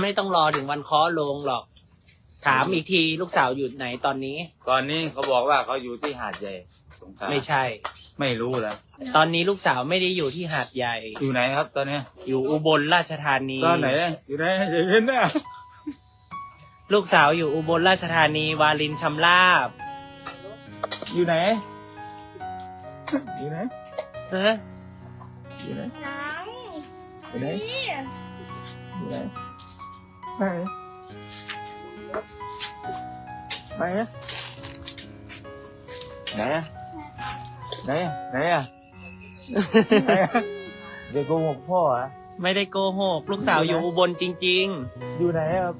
ไม่ต้องรอถึงวันเคาะลงหรอก ถามอีกทีลูกสาวอยู่ไหนตอนนี้ ตอนนี้เขาบอกว่าเขาอยู่ที่หาดใหญ่สงขลาไม่ใช่ ไม่รู้แล้วตอนนี้ลูกสาวไม่ได้อยู่ที่หาดใหญ่ อยู่ไหนครับตอนเนี้ยอยู่อุบลราชธานี ตอนไหนอยู่ไหนอย่าเห็นนะลูกสาวอยู่อุบลราชธานีวาลินชำราบอยู่ไหนอยู่ไหนฮะอยู่ไหนไหนอยู่ไหนนี่อยู่ไหน ไหนไหนอะไหนอะไหนอะไหนอะไหนอะเดี๋ยวโกหกพ่ออะไม่ได้โกหกลูกสาวอยู่อุบลจริง อยู่ไหนครับ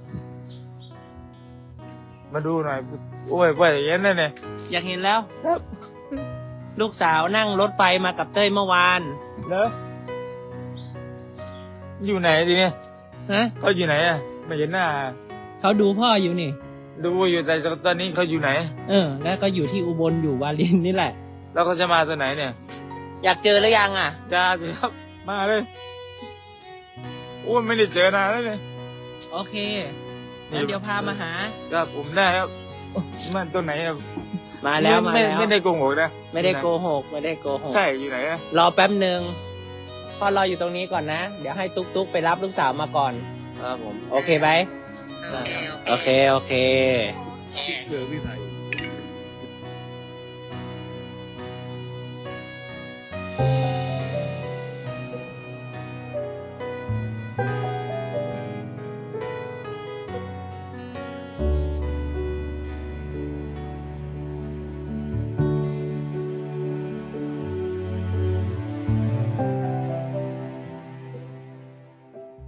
มาดูหน่อยโอ้ยว่าอย่างนี้นะเนี่ยๆ อยากเห็นแล้ว ครับลูกสาวนั่งรถไฟมากับเต้ยเมื่อวานเหรออยู่ไหนทีเนี้ยฮะเขาอยู่ไหนอะ ไม่เห็นหน้า เขาดูพ่ออยู่นี่ ดูอยู่แต่ตอนนี้เขาอยู่ไหน เออ แล้วก็อยู่ที่อุบลอยู่วาลินนี่แหละ แล้วเขาจะมาตอนไหนเนี่ยอยากเจอหรือยังอะจ้าสิครับ มาเลยโอ้ยไม่ได้เจอนานแล้วเนี่ย โอเคงั้นเดี๋ยวพามาหา ครับผมได้ครับมันตัวไหนครับมาแล้วมาไแล้วไม่ได้โกงหกนะไม่ได้โกหกไม่ได้โกหกใช่อยู่ไหนอะรอแป๊บหนึ่งพ่อรออยู่ตรงนี้ก่อนนะ เดี๋ยวให้ตุ๊กตุ๊กไปรับลูกสาวมาก่อน ครับผม โอเคไหมโอเค โอเคเจอพี่ไผ่